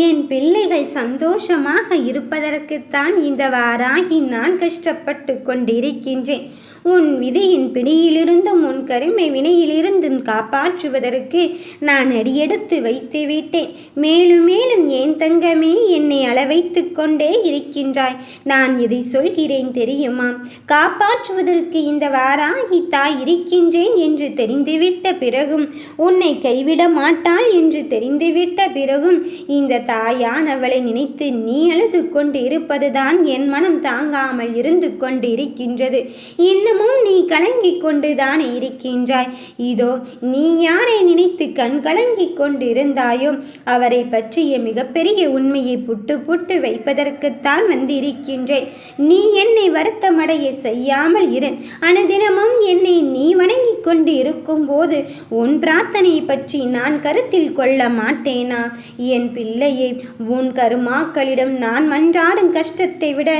என் பிள்ளைகள் சந்தோஷமாக இருப்பதற்குத்தான் இந்த வாராகி நான் கஷ்டப்பட்டு கொண்டிருக்கின்றேன். உன் விதியின் பிடியிலிருந்தும் உன் கருமை வினையிலிருந்தும் காப்பாற்றுவதற்கு நான் அடியெடுத்து வைத்து விட்டேன். மேலும் மேலும் ஏன் தங்கமே என்னை அளவைத்து கொண்டே இருக்கின்றாய்? நான் இதை சொல்கிறேன் தெரியுமா? காப்பாற்றுவதற்கு இந்த வாராகி தாய் இருக்கின்றேன் என்று தெரிந்துவிட்ட பிறகும் உன்னை கைவிட மாட்டாள் என்று தெரிந்துவிட்ட பிறகும் இந்த தாயானவளை நினைத்து நீ அழுது கொண்டு இருப்பதுதான் என் மனம் தாங்காமல் இருந்து கொண்டு இருக்கின்றது இன்னமும் நீ கலங்கிக் கொண்டுதானே இருக்கின்றாய்? இதோ நீ யாரை நினைத்து கண் கலங்கிக் கொண்டு இருந்தாயோ அவரை பற்றிய மிகப்பெரிய உண்மையை புட்டு புட்டு வைப்பதற்குத்தான் வந்து இருக்கின்றேன் நீ என்னை வருத்தமடைய செய்யாமல் இரு. அனுதினமும் என்னை நீ வணங்கிக் கொண்டு இருக்கும்போது உன் பிரார்த்தனையை பற்றி நான் கருத்தில் கொள்ள மாட்டேனா? என் பிள்ளையை உன் கருமாக்களிடம் நான் மன்றாடும் கஷ்டத்தை விட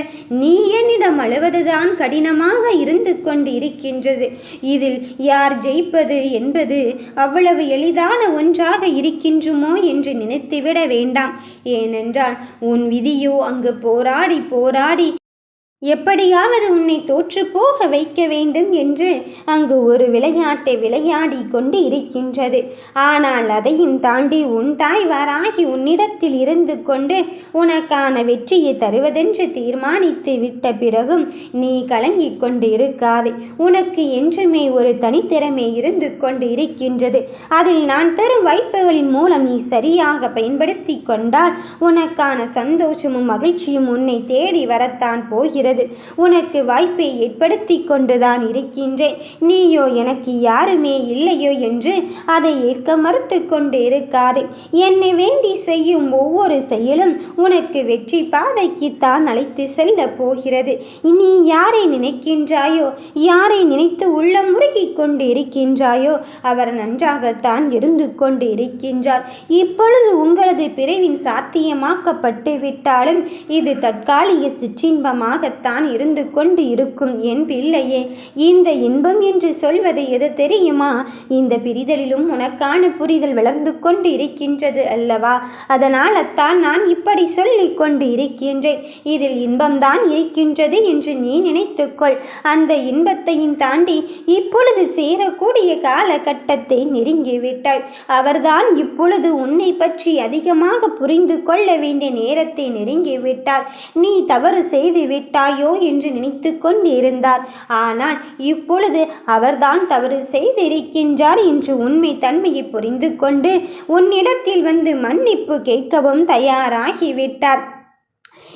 நீ என்னிடம் அழுவதுதான் கடினமாக இருந்து கொண்டு இருக்கின்றது இதில் யார் ஜெயிப்பது என்பது அவ்வளவு எளிதான ஒன்றாக இருக்கின்றுமோ என்று நினைத்துவிட வேண்டாம். ஏனென்றால் உன் விதியோ அங்கு போராடி போராடி எப்படியாவது உன்னை தோற்று போக வைக்க வேண்டும் என்று அங்கு ஒரு விளையாட்டை விளையாடி கொண்டு இருக்கின்றது. ஆனால் அதையும் தாண்டி உன் தாய் வாராகி உன்னிடத்தில் இருந்து கொண்டு உனக்கான வெற்றியை தருவதென்று தீர்மானித்து விட்ட பிறகும் நீ கலங்கிக் கொண்டு இருக்காதே உனக்கு என்றுமே ஒரு தனித்திறமை இருந்து கொண்டு இருக்கின்றது. அதில் நான் தரும் வாய்ப்புகளின் மூலம் நீ சரியாக பயன்படுத்தி கொண்டால் உனக்கான சந்தோஷமும் மகிழ்ச்சியும் உன்னை தேடி வரத்தான் போகிறது. இருக்கிறது. உனக்கு வாய்ப்பை ஏற்படுத்தி கொண்டுதான் இருக்கின்றேன். நீயோ எனக்கு யாருமே இல்லையோ என்று அதை ஏற்க மறுத்து கொண்டு இருக்காதே. என்னை வேண்டி செய்யும் ஒவ்வொரு செயலும் உனக்கு வெற்றி பாதைக்குத்தான் அழைத்து செல்ல போகிறது. நீ யாரை நினைக்கின்றாயோ யாரை நினைத்து உள்ளம் முருகி கொண்டு இருக்கின்றாயோ அவர் நன்றாகத்தான் இருந்து கொண்டு இருக்கின்றார். இப்பொழுது உங்களது பிறவின் சாத்தியமாக்கப்பட்டு விட்டாலும் இது தற்காலிக சிற்றின்பமாக தான் இருந்து கொண்டு இருக்கும் என் பிள்ளையே இந்த இன்பம் என்று சொல்வது எது தெரியுமா? இந்த பிரிதலிலும் உனக்கான புரிதல் வளர்ந்து கொண்டு இருக்கின்றது அல்லவா? அதனால் அத்தான் நான் இப்படி சொல்லிக் கொண்டு இருக்கின்றேன். இதில் இன்பம்தான் இருக்கின்றது என்று நீ நினைத்துக்கொள். அந்த இன்பத்தையும் தாண்டி இப்பொழுது சேரக்கூடிய காலகட்டத்தை நெருங்கிவிட்டாய் அவர்தான் இப்பொழுது உன்னை பற்றி அதிகமாக புரிந்து கொள்ள வேண்டிய நேரத்தை நெருங்கிவிட்டார் நீ தவறு செய்து விட்டாய். செய்வாயோ என்று நினைத்து கொண்டிருந்தார் ஆனால் இப்பொழுது அவர்தான் தவறு செய்திருக்கின்றார் என்று உண்மை தன்மையை புரிந்து கொண்டு உன்னிடத்தில் வந்து மன்னிப்பு கேட்கவும் தயாராகிவிட்டார்.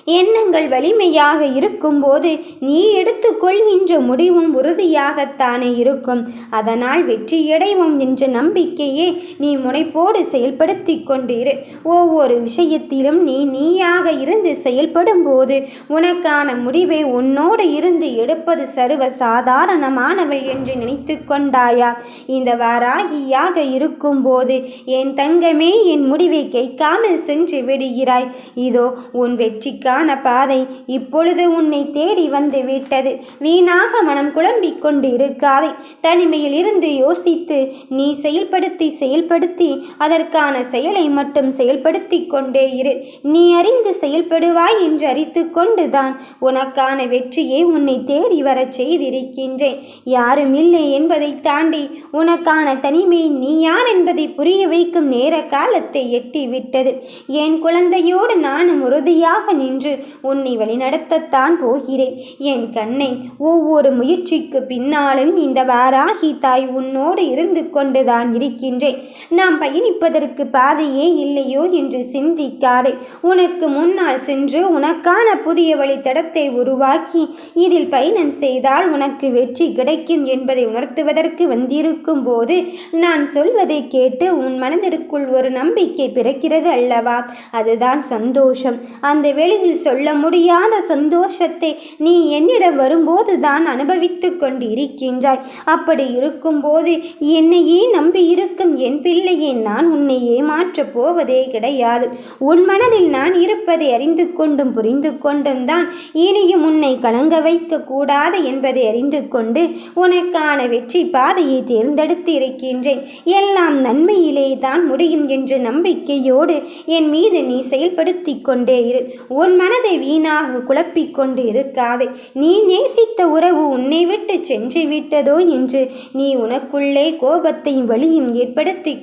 எண்ணங்கள் வலிமையாக இருக்கும்போது நீ எடுத்துக்கொள்கின்ற முடிவும் உறுதியாகத்தானே இருக்கும். அதனால் வெற்றியடைவோம் என்ற நம்பிக்கையே நீ முனைப்போடு செயல்படுத்தி கொண்டிரு. ஒவ்வொரு விஷயத்திலும் நீ நீயாக இருந்து செயல்படும் போது உனக்கான முடிவை உன்னோடு இருந்து எடுப்பது சர்வ சாதாரணமானவள் என்று நினைத்து கொண்டாயா? இந்த வாராகியாக இருக்கும்போது என் தங்கமே என் முடிவை கேட்காமல் சென்று விடுகிறாய். இதோ உன் வெற்றிக்கான சரியான பாதை இப்பொழுது உன்னை தேடி வந்து விட்டது. வீணாக மனம் குழம்பிக் கொண்டு இருக்காதே தனிமையில் இருந்து யோசித்து நீ செயல்படுத்தி செயல்படுத்தி அதற்கான செயலை மட்டும் செயல்படுத்தி கொண்டே இரு. நீ அறிந்து செயல்படுவாய் என்று அறித்து கொண்டுதான் உனக்கான வெற்றியை உன்னை தேடி வரச் செய்திருக்கின்றேன். யாரும் இல்லை என்பதை தாண்டி உனக்கான தனிமை நீ யார் என்பதை புரிய வைக்கும் நேர காலத்தை எட்டி விட்டது என் குழந்தையோடு நானும் உறுதியாக நின்று என்று உன்னை வழிநடத்தத்தான் போகிறேன். என் கண்ணை ஒவ்வொரு முயற்சிக்கு பின்னாலும் இந்த வாராகி தாய் உன்னோடு இருந்து கொண்டுதான் இருக்கின்றேன். நாம் பயணிப்பதற்கு பாதையே இல்லையோ என்று சிந்திக்காதே. உனக்கு முன்னால் சென்று உனக்கான புதிய வழித்தடத்தை உருவாக்கி இதில் பயணம் செய்தால் உனக்கு வெற்றி கிடைக்கும் என்பதை உணர்த்துவதற்கு வந்திருக்கும் போது நான் சொல்வதை கேட்டு உன் மனதிற்குள் ஒரு நம்பிக்கை பிறக்கிறது அல்லவா? அதுதான் சந்தோஷம். அந்த வேளையில் வார்த்தையில் சொல்ல முடியாத சந்தோஷத்தை நீ என்னிடம் வரும்போது தான் அனுபவித்து கொண்டு இருக்கின்றாய் அப்படி இருக்கும்போது என்னையே நம்பி இருக்கும் என் பிள்ளையை நான் உன்னை ஏமாற்றப் போவதே கிடையாது. உன் மனதில் நான் இருப்பதை அறிந்து கொண்டும் புரிந்து கொண்டும் தான் இனியும் உன்னை கலங்க வைக்க கூடாது என்பதை அறிந்து கொண்டு உனக்கான வெற்றி பாதையை தேர்ந்தெடுத்து இருக்கின்றேன். எல்லாம் நன்மையிலே தான் முடியும் என்ற நம்பிக்கையோடு என் மீது நீ செயல்படுத்தி கொண்டே இரு. உன் மனதை வீணாக குழப்பிக் கொண்டு இருக்காதே. நீ நேசித்த உறவு உன்னை விட்டு சென்று விட்டதோ என்று நீ உனக்குள்ளே கோபத்தையும் வலியும் ஏற்படுத்தி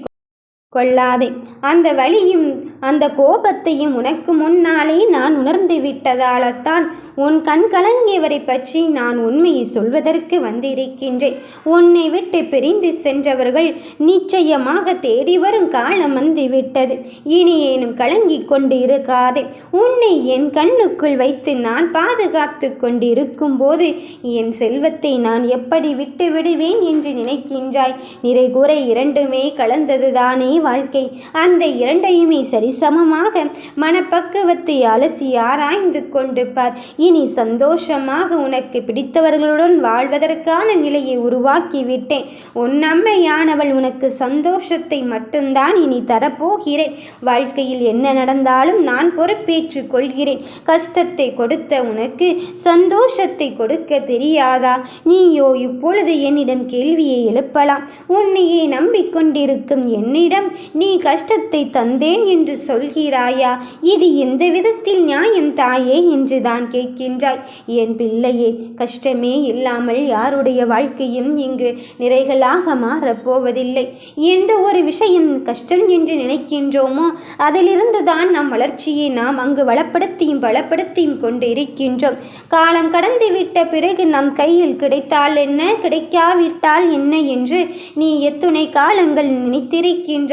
கொள்ளாதே. அந்த வழியும் அந்த கோபத்தையும் உனக்கு முன்னாலே நான் உணர்ந்து விட்டதால்தான் உன் கண் கலங்கியவரை பற்றி நான் உண்மையை சொல்வதற்கு வந்திருக்கின்றேன். உன்னை விட்டு பிரிந்து சென்றவர்கள் நிச்சயமாக தேடி வரும் காலம் வந்துவிட்டது. இனி ஏனும் கலங்கி கொண்டு இருக்காதே உன்னை என் கண்ணுக்குள் வைத்து நான் பாதுகாத்து கொண்டிருக்கும் போது என் செல்வத்தை நான் எப்படி விட்டு விடுவேன் என்று நினைக்கின்றாய்? நிறை குறை இரண்டுமே கலந்ததுதானே வாழ்க்கை. அந்த இரண்டையுமே சரிசமமாக மனப்பக்குவத்தை அலசி ஆராய்ந்து கொண்டு பார். இனி சந்தோஷமாக உனக்கு பிடித்தவர்களுடன் வாழ்வதற்கான நிலையை உருவாக்கி விட்டேன். உன் அம்மையானவள் உனக்கு சந்தோஷத்தை மட்டும்தான் இனி தரப்போகிறேன் வாழ்க்கையில் என்ன நடந்தாலும் நான் பொறுப்பேற்றுக் கொள்கிறேன். கஷ்டத்தை கொடுத்த உனக்கு சந்தோஷத்தை கொடுக்க தெரியாதா? நீயோ இப்பொழுது என்னிடம் கேள்வியை எழுப்பலாம். உன்னையே நம்பிக்கொண்டிருக்கும் என்னிடம் நீ கஷ்டத்தை தந்தேன் என்று சொல்கிறாயா? இது எந்த விதத்தில் நியாயம் தாயே? என்று தான் கேட்கின்றாய். என் பிள்ளையே கஷ்டமே இல்லாமல் யாருடைய வாழ்க்கையும் இங்கு நிறைகளாக மாறப்போவதில்லை. எந்த ஒரு விஷயம் கஷ்டம் என்று நினைக்கின்றோமோ அதிலிருந்து தான் நம் வளர்ச்சியை நாம் அங்கு வளப்படுத்தியும் பலப்படுத்தியும் கொண்டு இருக்கின்றோம் காலம் கடந்து விட்ட பிறகு நம் கையில் கிடைத்தால் என்ன? கிடைக்காவிட்டால் என்ன என்று நீ எத்துணை காலங்கள்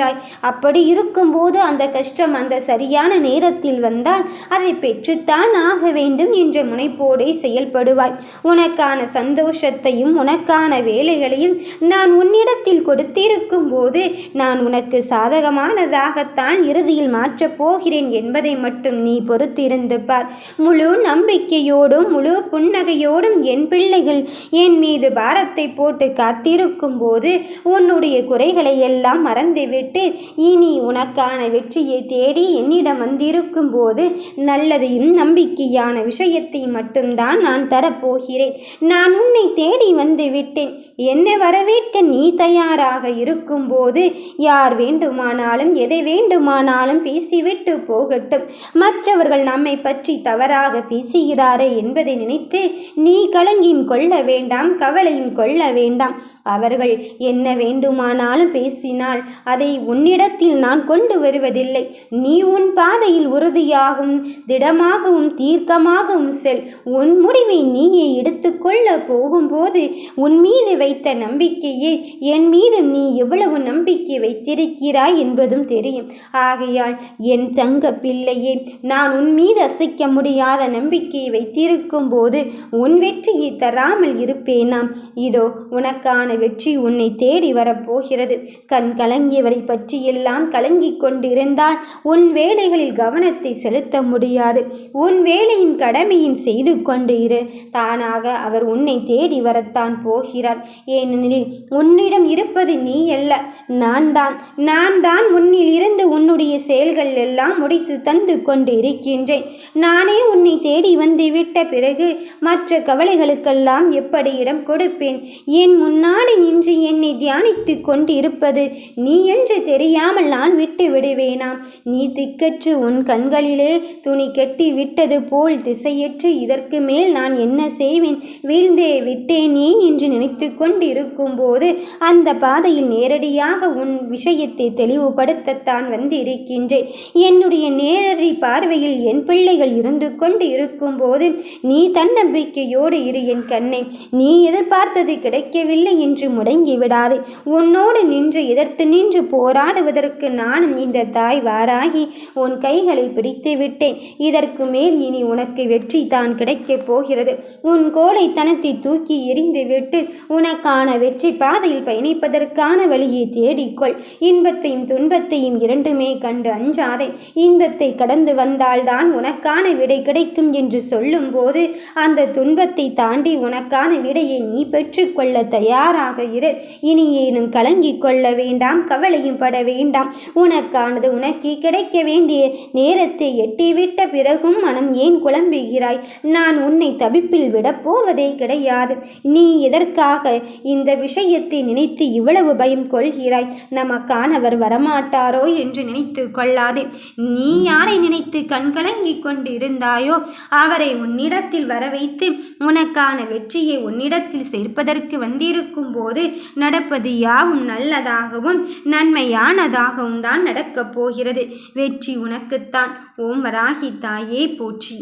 நினைத்திருக்கின்றாய் அப்படி இருக்கும்போது அந்த கஷ்டம் அந்த சரியான நேரத்தில் வந்தால் அதை பெற்றுத்தான் ஆக வேண்டும் என்ற முனைப்போடே செயல்படுவாய். உனக்கான சந்தோஷத்தையும் உனக்கான வேலைகளையும் நான் உன்னிடத்தில் கொடுத்திருக்கும் போது நான் உனக்கு சாதகமானதாகத்தான் இறுதியில் மாற்றப் போகிறேன் என்பதை மட்டும் நீ பொறுத்திருந்து பார். முழு நம்பிக்கையோடும் முழு புன்னகையோடும் என் பிள்ளைகள் என் மீது பாரத்தை போட்டு காத்திருக்கும் போது உன்னுடைய குறைகளை எல்லாம் மறந்துவிட்டு இனி உனக்கான வெற்றியை தேடி என்னிடம் வந்திருக்கும் போது நல்லதையும் நம்பிக்கையான விஷயத்தை மட்டும்தான் நான் தரப்போகிறேன். நான் உன்னை தேடி வந்து விட்டேன். என்னை வரவேற்க நீ தயாராக இருக்கும்போது யார் வேண்டுமானாலும் எதை வேண்டுமானாலும் பேசிவிட்டு போகட்டும். மற்றவர்கள் நம்மை பற்றி தவறாக பேசுகிறாரே என்பதை நினைத்து நீ கலங்கியும் கொள்ள வேண்டாம் கவலையும் கொள்ள வேண்டாம். அவர்கள் என்ன வேண்டுமானாலும் பேசினால் அதை உன்னிடத்தில் நான் கொண்டு வருவதில்லை. நீ உன் பாதையில் உறுதியாகவும் திடமாகவும் தீர்க்கமாகவும் செல். உன் முடிவை நீயே எடுத்துக்கொள்ள போகும்போது உன் மீது வைத்த நம்பிக்கையே என் மீது நீ எவ்வளவு நம்பிக்கை வைத்திருக்கிறாய் என்பதும் தெரியும். ஆகையால் என் தங்க பிள்ளையே நான் உன் மீது அசைக்க முடியாத நம்பிக்கையை வைத்திருக்கும் போது உன் வெற்றியை தராமல் இருப்பேனாம். இதோ உனக்கான வெற்றி உன்னை தேடி வரப்போகிறது கண் கலங்கியவரை பற்றியெல்லாம் கலங்கிக் கொண்டிருந்தால் உன் வேலைகளில் கவனத்தை செலுத்த முடியாது. உன் வேலையும் கடமையும் செய்து கொண்டு இரு. தானாக அவர் உன்னை தேடி வரத்தான் போகிறார். ஏனெனில் உன்னிடம் இருப்பது நீ அல்ல நான் தான். நான் தான் உன்னில் இருந்து உன்னுடைய செயல்கள் எல்லாம் முடித்து தந்து கொண்டு இருக்கின்றேன். நானே உன்னை தேடி வந்து விட்ட பிறகு மற்ற கவலைகளுக்கெல்லாம் எப்படி இடம் கொடுப்பேன்? என் முன்னாடி நின்று என்னை தியானித்து கொண்டு இருப்பது நீ என்று தெரியாமல் நான் விட்டு விடுவேனாம். நீ திக்கற்று உன் கண்களிலே துணி கட்டி விட்டது போல் திசையற்று இதற்கு மேல் நான் என்ன செய்வேன்? வீழ்ந்தே விட்டேனே என்று நினைத்து கொண்டிருக்கும்போது அந்த பாதையில் நேரடியாக உன் விஷயத்தை தெளிவுபடுத்தத்தான் வந்து இருக்கின்றேன் என்னுடைய நேரடி பார்வையில் என் பிள்ளைகள் இருந்து கொண்டு இருக்கும்போது நீ தன்னம்பிக்கையோடு இரு என் கண்ணை. நீ எதிர்பார்த்தது கிடைக்கவில்லை என்று முடங்கி விடாதே. உன்னோடு நின்று எதிர்த்து நின்று போராடுவதற்கு நானும் இந்த தாய் வாராகி உன் கைகளை பிடித்து விட்டேன். இதற்கு மேல் இனி உனக்கு வெற்றி தான் கிடைக்கப் போகிறது. உன் கோழைத்தனத்தை தூக்கி எறிந்துவிட்டு உனக்கான வெற்றி பாதையில் பயணிப்பதற்கான வழியை தேடிக்கொள். இன்பத்தையும் துன்பத்தையும் இரண்டுமே கண்டு அஞ்சாதே. இன்பத்தை கடந்து கடந்து வந்தால்தான் உனக்கான விடை கிடைக்கும் என்று சொல்லும்போது அந்த துன்பத்தை தாண்டி உனக்கான விடையை நீ பெற்றுக்கொள்ள தயாராக இரு. இனி ஏனும் கலங்கிக் கொள்ள வேண்டாம். கவலையும் பட வேண்டாம். உனக்கானது உனக்கு கிடைக்க வேண்டிய நேரத்தை எட்டிவிட்ட பிறகும் மனம் ஏன் குழம்புகிறாய்? நான் உன்னை தவிப்பில் விடப் போவதே கிடையாது. நீ எதற்காக இந்த விஷயத்தை நினைத்து இவ்வளவு பயம் கொள்கிறாய்? நமக்கானவர் வரமாட்டாரோ என்று நினைத்து கொள்ளாதே. நீ யாரை நினைத்து கண்கலங்கிக் கொண்டு இருந்தாயோ அவரை உன்னிடத்தில் வர வைத்து உனக்கான வெற்றியை உன்னிடத்தில் சேர்ப்பதற்கு வந்திருக்கும் போது நடப்பது யாவும் நல்லதாகவும் நன்மை நன்மையானதாகவும் தான் நடக்கப் போகிறது வெற்றி உனக்குத்தான். ஓம் வராகி தாயே போற்றி.